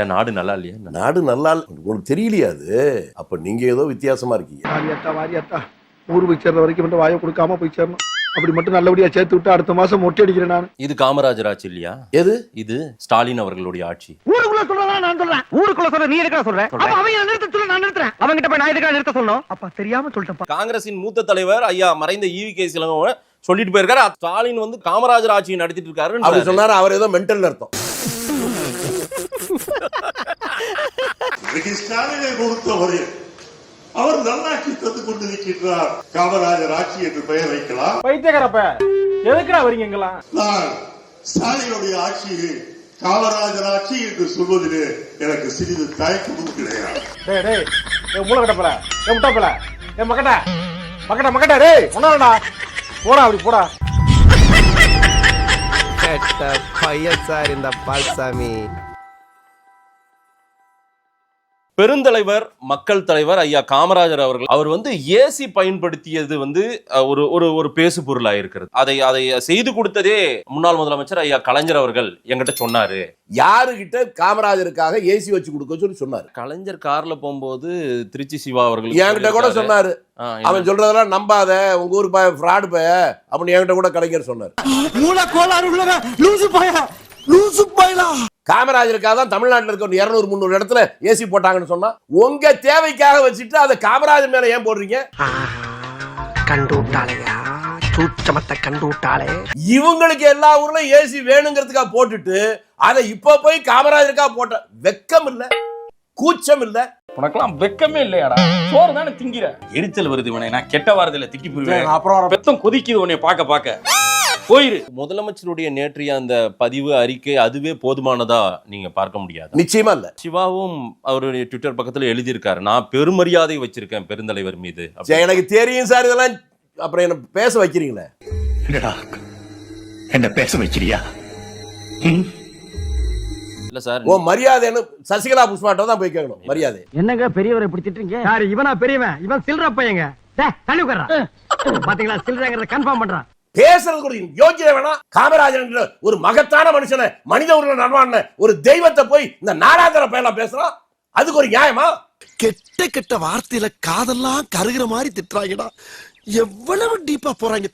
என் நாடு நல்லா இல்லையா? நாடு நல்லா இல்ல. உங்களுக்கு தெரியலையா அது? அப்ப நீங்க ஏதோ வித்தியாசமா இருக்கீங்க. வாரியாத்தா வாரியாத்தா. ஊர் போய் சேர்ற வரைக்கும் மட்டும் வாயை கொடுக்காம போய் சேரணும். அப்படி மட்டும் நல்லபடியா சேர்த்து விட்டு அடுத்த மாசம் மொட்டை அடிக்கிறேன் நான். இது காமராஜர் ஆட்சி இல்லையா? எது? இது ஸ்டாலின் அவர்களுடைய ஆட்சி. ஊருக்குள்ள சொல்றதா நான் சொல்றேன். ஊருக்குள்ள சொல்ற நீ எதுக்கா சொல்ற? அப்ப அவங்க நிறுத்த சொல்ல நான் நிறுத்துறேன். அவங்க கிட்ட போய் நான் எதுக்கா நிறுத்த சொல்லணும்? அப்ப தெரியாம சொல்லிட்டேன் காங்கிரசின் மூத்த தலைவர் ஐயா மறைந்த ஈவி கே சிலங்கவன் சொல்லிட்டு போயிருக்காரு. ஸ்டாலின் வந்து காமராஜர் ஆட்சியை நடத்திட்டு இருக்காரு அப்படி சொன்னாரு. அவர் ஏதோ மென்டல் அர்த்தம். ஸ்டாலினை பொறுத்தவரையில் அவர் நல்லாட்சி தந்து கொண்டிருக்கின்றார் காமராஜர் ஆட்சி என்று பெயர் வைக்கலாம். பைத்தியக்காரப்ப எதுக்குடா வரீங்க எங்கெல்லாம் நான் ஸ்டாலினுடைய ஆட்சியை காமராஜர் ஆட்சி என்று சொல்வதிலே எனக்கு சிறிது தயக்கமும் கிடையாது. டேய் டேய் ஏ மூளை கட்டப்பல ஏ முட்டாப்பல ஏ மக்கட்ட மக்கட்ட மக்கட்ட டேய் ஒன்னாடா போடா அப்படி போடா. கெட்ட பையன் சார் இந்த பால்சாமி. பெருந்தலைவர் மக்கள் தலைவர் ஐயா காமராஜர் அவர்கள் அவர் வந்து ஏசி பயன்படுத்தியது வந்து ஒரு ஒரு ஒரு பேசு பொருளா இருக்கிறது. அதை அதை செய்து கொடுத்ததே முன்னாள் முதலமைச்சர் ஐயா கலைஞர் அவர்கள் என்கிட்ட சொன்னாரு. யாருகிட்ட காமராஜருக்காக ஏசி வச்சு கொடுக்க சொல்லி சொன்னாரு. கலைஞர் கார்ல போகும்போது திருச்சி சிவா அவர்கள் என்கிட்ட கூட சொன்னாரு. அவன் சொல்றதெல்லாம் நம்பாத உங்க ஊர் பய ஃப்ராடு பய அப்படின்னு என்கிட்ட கூட கலைஞர் சொன்னார். மூளை கோளாறு உள்ளவ லூசு பையா லூசு பையலா காமராஜருக்காக தான் தமிழ்நாட்டில் இருக்க ஒரு இருநூறு முந்நூறு இடத்துல ஏசி போட்டாங்கன்னு சொன்னா உங்க தேவைக்காக வச்சுட்டு அதை காமராஜர் மேல ஏன் போடுறீங்க? கண்டு விட்டாளையா சூச்சமத்தை கண்டு விட்டாளே இவங்களுக்கு எல்லா ஊர்லயும் ஏசி வேணுங்கிறதுக்காக போட்டுட்டு அதை இப்ப போய் காமராஜருக்காக போட்ட வெக்கம் இல்ல கூச்சம் இல்ல. உனக்கெல்லாம் வெக்கமே இல்லையாடா? சோறு தானே திங்கிற? எரிச்சல் வருது இவனை. நான் கெட்ட வாரதில்ல திட்டி போயிருவேன் அப்புறம் பெத்தம் கொதிக்குது உன்னை பார்க்க பார்க்க. போயிரு. முதலமைச்சருடைய நேற்றைய அந்த பதிவு அறிக்கை அதுவே போதுமானதா நீங்க பார்க்க முடியாது? நிச்சயமா இல்ல. சிவாவும் அவருடைய ட்விட்டர் பக்கத்துல எழுதியிருக்காரு. நான் பெருமரியாதை வச்சிருக்கேன் பெருந்தலைவர் மீது சரி, அப்படி. எனக்கு தெரியும் சார் இதெல்லாம் அப்புறம் என்ன பேச வைக்கிறீங்களே? என்னடா? என்ன பேச வைக்கிறியா? இல்ல சார் ஓ மரியாதைன்னு சசிகலா புஷ்பாட்ட தான் போய் கேட்கணும். மரியாதை. என்னங்க பெரியவரை இப்படி திட்டுறீங்க? யாரு இவனா பெரியவன். இவன் சில்ற பையங்க. டேய் தள்ளி உட்கார்றா. பாத்தீங்களா சில்றங்கறத கன்ஃபார்ம் பண்றான். பேசுறதுக்கு ஒரு யோக்கியதை வேணா காமராஜர் என்ற ஒரு மகத்தான மனுஷனை மனித உருவ நர்வான ஒரு தெய்வத்தை போய் இந்த நாராதர பேலாம் பேசுறான் அதுக்கு ஒரு நியாயமா? கெட்ட கெட்ட வார்த்தையில காதெல்லாம் கருகிற மாதிரி திட்டுறாங்கடா. எவ்வளவு டீப்பா போறாங்க.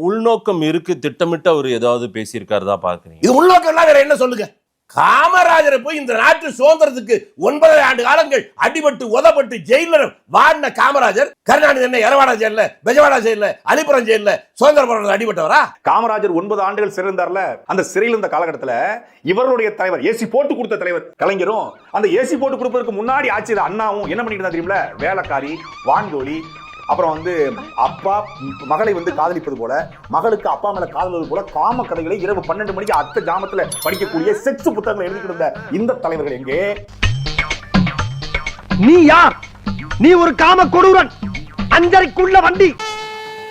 உள்நோக்கம் இருக்கு திட்டமிட்டு அவர் ஏதாவது பேசியிருக்காருதா பாக்குறீங்க இது உள்நோக்கம் எல்லாம் வேற என்ன சொல்லுங்க? காமராஜரை போய் இந்த நாட்டு சுதந்திரத்துக்கு ஒன்பதரை ஆண்டு காலங்கள் அடிபட்டு உதப்பட்டு ஜெயில வாடின காமராஜர் கருணாநிதி என்ன எரவாடா ஜெயில பெஜவாடா ஜெயில அலிபுரம் ஜெயில சுதந்திர போராட்டத்தில் அடிபட்டவரா? காமராஜர் ஒன்பது ஆண்டுகள் சிறந்தார்ல அந்த சிறையில் இருந்த காலகட்டத்துல இவருடைய தலைவர் ஏசி போட்டு கொடுத்த தலைவர் கலைஞரும் அந்த ஏசி போட்டு கொடுப்பதற்கு முன்னாடி ஆட்சியில் அண்ணாவும் என்ன பண்ணிட்டு இருந்தா தெரியுமில வேலைக்காரி வான்கோழி அப்புறம் வந்து அப்பா மகளை வந்து காதலிப்பது போல மகளுக்கு அப்பா மேல காதலிப்பது போல காம கதைகளை இரவு பன்னெண்டு மணிக்கு அத்த ஜாமத்துல படிக்கக்கூடிய செக்ஸ் புத்தகங்களை எழுதிட்டு இருந்த இந்த தலைவர்கள் எங்கே? நீ யார்? நீ ஒரு காம கொடூரன். அஞ்சரைக்குள்ள வண்டி.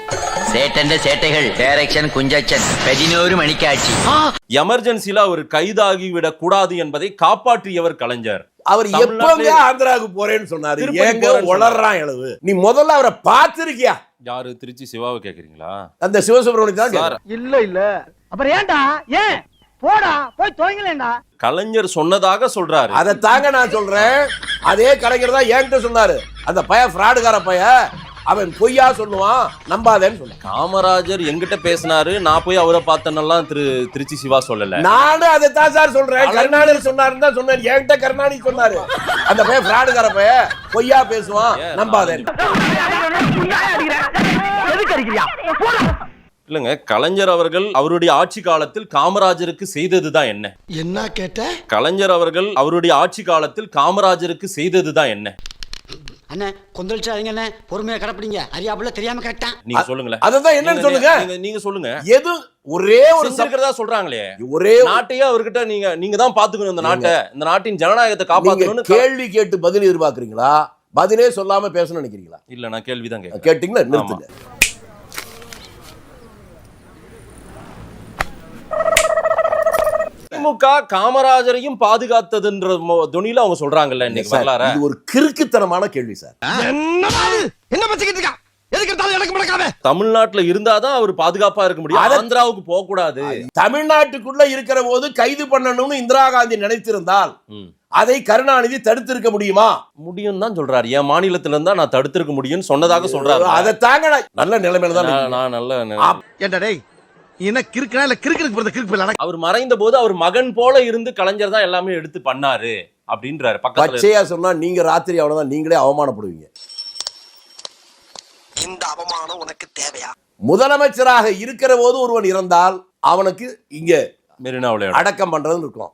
சேட்டന്റെ சேட்டைகள் டைரக்ஷன் குஞ்சச்சன். பதினோரு மணிக்காட்சி. எமர்ஜென்சில அவர் கைதாகி விடக் கூடாது என்பதை காப்பாற்றியவர் கலைஞர். அவர் எப்பங்க ஆந்திராவுக்கு போறேன்னு சொன்னாரு. ஏங்க உளறான் எழுவு. நீ முதல்ல அவரை பார்த்திருக்கியா? யாரு திருச்சி சிவாவை கேக்குறீங்களா? அந்த சிவசுப்ரமணியம் தான். இல்ல இல்ல. அப்புறம் ஏன்டா? ஏன்? போடா போய் துவங்கலேண்டா கலைஞர் சொன்னதாக சொல்றாரு. அதை தாங்க நான் சொல்றேன். அதே கலைஞர் தான் என்கிட்ட சொன்னாரு. அந்த பய ஃப்ராடுகார பய அவன் பொய்யா சொல்லுவான் நம்பாதேன்னு சொன்னான் காமராஜர் எங்கிட்ட பேசினாரு. நான் போய் அவரை பார்த்தனெல்லாம் திரு திருச்சி சிவா சொல்லல. நானும் அதை தான் சார் சொல்றேன். கருணாநிதி சொன்னாருன்னு தான் சொன்னேன். என்கிட்ட கருணாநிதி சொன்னாரு. அந்த பய ஃப்ராடுகார பய பொய்யா பேசுவான் போடா இல்லங்க கலைஞர் அவர்கள் அவருடைய ஆட்சி காலத்தில் காமராஜருக்கு செய்ததுதான் என்ன? என்ன கேட்ட? கலைஞர் அவர்கள் அவருடைய ஆட்சி காலத்தில் காமராஜருக்கு செய்ததுதான் என்ன? அண்ணே கொந்தளிச்சாதீங்க அண்ணே பொறுமையா கடப்பிடிங்க. அறியாப்புல தெரியாம கேட்டான் நீங்க சொல்லுங்களேன். அதான் என்னன்னு சொல்லுங்க. நீங்க- சொல்லுங்க. எது ஒரே ஒரு செஞ்சிருக்கிறதா சொல்றாங்களே. ஒரே நாட்டையே அவர்கிட்ட நீங்க நீங்க தான் பாத்துக்கணும் இந்த நாட்டை. இந்த நாட்டின் ஜனநாயகத்தை காப்பாத்தணும்னு கேள்வி கேட்டு பதில் எதிர்பார்க்கறீங்களா? பதிலே சொல்லாம பேசணும்னு நினைக்கிறீங்களா? இல்ல நான் கேள்விதான் கேட்டீங்களா? நிறுத்துங்க. திமுக காமராஜரையும் பாதுகாத்ததுன்ற துணியில அவங்க சொல்றாங்கல்ல இன்னைக்கு சார், வரலாற? இது ஒரு கிறுக்குத்தனமான கேள்வி சார்? என்ன பச்சுக்கிட்டு இருக்கா? தமிழ்நாட்டுல இருந்தாதான் அவர் பாதுகாப்பா இருக்க முடியும். ஆந்திராவுக்கு போக கூடாது தமிழ்நாட்டுக்குள்ள இருக்கிற போது கைது பண்ணணும்னு இந்திரா காந்தி நினைத்திருந்தால். அதை கருணாநிதி தடுத்திருக்க முடியுமா? முடியும் தான் சொல்றாரு. என் மாநிலத்துல இருந்தா நான் தடுத்திருக்க முடியும்னு சொன்னதாக சொல்றாரு. அதை தாங்க நல்ல நிலைமையில தான் நான் நல்ல டேய் என்ன கிறுக்கனா இல்ல கிறுக்கிறதுக்கு பிறந்த கிறுக்கு பிள்ளை அவர் மறைந்த போது அவர் மகன் போல இருந்து கலைஞர் தான் எல்லாமே எடுத்து பண்ணாரு அப்படின்றாரு பக்கத்துல பச்சையா சொன்னா நீங்க ராத்திரி அவ்வளவுதான் நீங்களே அவமானப்படுவீங்க. இந்த அவமானம் உனக்கு தேவையா? முதலமைச்சராக இருக்கிற போது ஒருவன் இறந்தால் அவனுக்கு இங்க மெரினாவுல அடக்கம் பண்றதுன்னு இருக்கும்.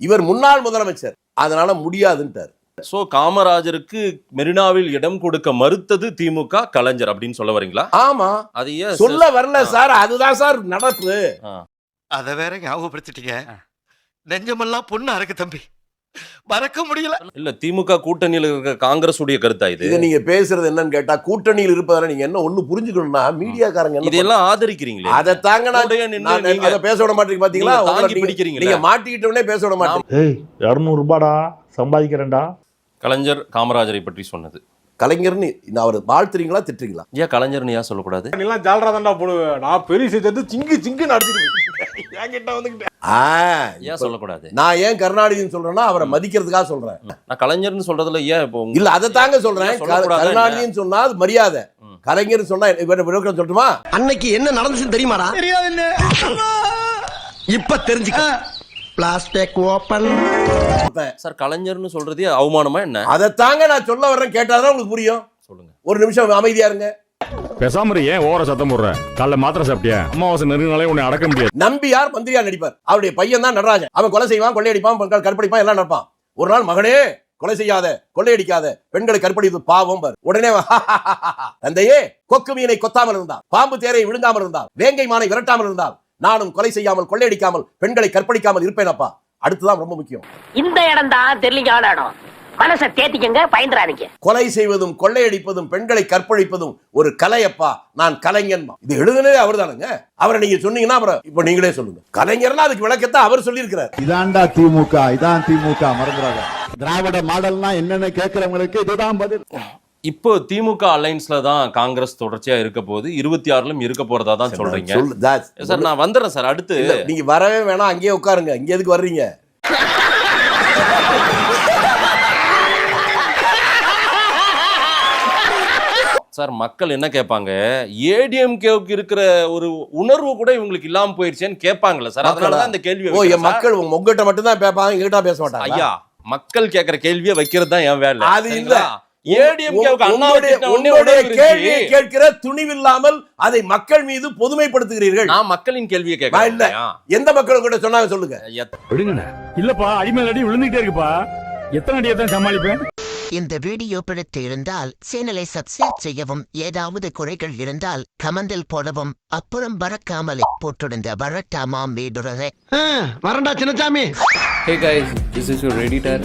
இவர் முன்னாள் முதலமைச்சர். அதனால முடியாதுன்ட்டார். சோ காமராஜருக்கு மெரினாவில் இடம் கொடுக்க மறுத்தது திமுக கலைஞர் அப்படின்னு சொல்ல வரீங்களா? ஆமா. அது ஏன் சொல்ல வரல சார். அதுதான் சார் நடப்பு. அத வேற ஞாபகப்படுத்திட்டீங்க. நெஞ்சமெல்லாம் பொண்ணா இருக்கு தம்பி. மறக்க முடியல. இல்ல திமுக கூட்டணியில் இருக்க காங்கிரஸ் உடைய கருத்தா இது? இத நீங்க பேசுறது என்னன்னு கேட்டா கூட்டணியில் இருப்பதால நீங்க என்ன ஒண்ணு புரிஞ்சுக்கணும்னா மீடியாக்காரங்க என்ன இதெல்லாம் ஆதரிக்கிறீங்களே. அதை தாங்க நான் அதை பேச விட மாட்டீங்க பாத்தீங்களா? தாங்கி நீங்க- மாட்டிக்கிட்டவனே பேச விட மாட்டீங்க. இரநூறு ரூபாடா சம்பாதிக்கிறேன்டா. கலைஞர் காமராஜரை பற்றி சொன்னது. கலைஞர்னு நான் அவர் வாழ்த்துறீங்களா திட்டுறீங்களா? ஏன் கலைஞர்னு ஏன் சொல்லக்கூடாது? எல்லாம் ஜாலரா தான்டா போடுவேன் நான் பெரிய சேர்த்து சிங்கு வந்துக்கிட்டேன். ஆ, ஏன் சொல்லக்கூடாது? நான் ஏன் கருணாநிதின்னு சொல்றேன்னா அவரை மதிக்கிறதுக்காக சொல்றேன். நான் கலைஞர்னு சொல்றதுல ஏன் இப்போ இல்ல அதை தாங்க சொல்றேன்? கருணாநிதின்னு சொன்னா அது மரியாதை. கலைஞர் சொன்னா விளக்கம் சொல்லட்டுமா? அன்னைக்கு என்ன நடந்துச்சுன்னு தெரியுமாடா? இப்ப தெரிஞ்சுக்க. பிளாஸ்டிக் ஓபன் சார் கலைஞர்னு சொல்றதே அவமானமா என்ன? அதை தாங்க நான் சொல்ல வர்றேன் கேட்டாதான் உங்களுக்கு புரியும். சொல்லுங்க. ஒரு நிமிஷம் அமைதியா இருங்க. பேசாம ஏன் ஓர சத்தம் போடுற? காலைல மாத்திரை சாப்பிட்டியா? அமாவாசை நெருங்கினாலே உன்னை அடக்க முடியாது. நம்பியார் மந்திரியா நடிப்பார்? அவருடைய பையன் தான் நடராஜன். அவன் கொலை செய்வான் கொள்ளையடிப்பான் பெண்கள் கற்பழிப்பான் எல்லாம் நடப்பான். ஒரு நாள் மகனே கொலை செய்யாத கொள்ளையடிக்காத பெண்களை கற்பழித்து பாவம் பார். உடனே தந்தையே கொக்கு மீனை கொத்தாமல் இருந்தால் பாம்பு தேரை விழுங்காமல் இருந்தால் வேங்கை மானை விரட்டாமல் இருந்தால் நானும் கொலை செய்யாமல் கொள்ளையடிக்காமல் பெண்களை கற்பழிக்காமல் இருப்பேனப்பா. அடுத்துதான் ரொம்ப முக்கியம். இந்த இடம் தான் தெரியலிங்கான இடம் மனசை தேத்திக்கங்க பயந்துறாதீங்க. கொலை செய்வதும் கொள்ளையடிப்பதும் பெண்களை கற்பழிப்பதும் ஒரு கலையப்பா. நான் கலைஞன். இது எழுதுனதே அவர் தானுங்க அவரை நீங்க சொன்னீங்கன்னா அப்புறம் இப்ப நீங்களே சொல்லுங்க. கலைஞர்னா அதுக்கு விளக்கத்தை அவர் சொல்லியிருக்கிறார். இதான்டா திமுக இதான் திமுக மறந்துடாத. திராவிட மாடல்னா என்னன்னு கேட்கறவங்களுக்கு இதுதான் பதில். இப்போ திமுக அலைன்ஸ்ல தான் காங்கிரஸ் தொடர்ச்சியா இருக்க போது இருபத்தி ஆறுலயும் இருக்க போறதா தான் சொல்றீங்க. சார் நான் வந்துடுறேன் சார் அடுத்து. நீங்க வரவே வேணாம் அங்கேயே உட்காருங்க. இங்க எதுக்கு வர்றீங்க? சார் மக்கள் என்ன கேட்பாங்க? ஏடிஎம்கேவுக்கு இருக்கிற ஒரு உணர்வு கூட இவங்களுக்கு இல்லாம போயிருச்சேன்னு கேட்பாங்கல்ல சார். அதனால தான் இந்த கேள்வி ஓ என் மக்கள் உங்ககிட்ட மட்டும் தான் பேப்பாங்க எங்கிட்ட பேச மாட்டாங்க ஐயா மக்கள் கேக்குற கேள்வியை வைக்கிறது தான் என் வேலை. அது இல்ல. கேட்கிற துணிவில்லாமல் அதை மக்கள் மீது பொதுமைப்படுத்துகிறீர்கள். நான் மக்களின் கேள்வியை இல்ல கேட்கிறேன் எந்த மக்கள் கூட சொன்னாங்க சொல்லுங்க. இல்லப்பா அடிமேல் அடி விழுந்துகிட்டே இருக்குப்பா. எத்தனை அடியை தான் சமாளிப்பேன்? இந்த வீடியோ பிடித்து இருந்தால் சேனலை சப்ஸ்கிரைப் செய்யவும் ஏதாவது குறைகள் இருந்தால் கமெண்டில் போடவும் அப்புறம் பறக்காமலே போட்டிருந்த வரட்டாமா மீதுரரை வரண்டா Chinnasamy hey guys this is your editor